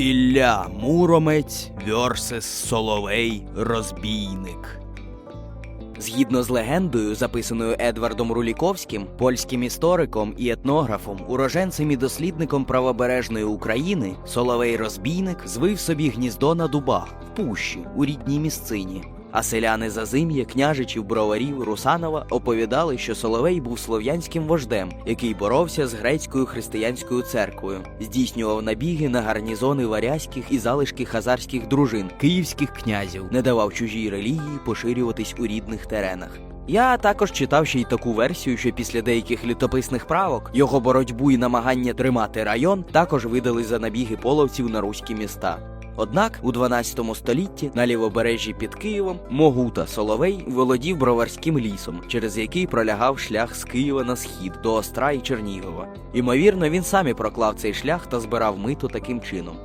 Ілля Муромець Версес Соловей Розбійник. Згідно з легендою, записаною Едвардом Руліковським, польським істориком і етнографом, уроженцем і дослідником правобережної України, Соловей Розбійник звив собі гніздо на дубах в пущі у рідній місцині. А селяни Зазим'я, княжичів, броварів, Русанова оповідали, що Соловей був слов'янським вождем, який боровся з грецькою християнською церквою, здійснював набіги на гарнізони варязьких і залишки хазарських дружин, київських князів, не давав чужій релігії поширюватись у рідних теренах. Я також читав ще й таку версію, що після деяких літописних правок його боротьбу і намагання тримати район також видали за набіги половців на руські міста. Однак у 12 столітті на лівобережжі під Києвом Могута Соловей володів броварським лісом, через який пролягав шлях з Києва на схід до Остра і Чернігова. Імовірно, він сам і проклав цей шлях та збирав мито таким чином.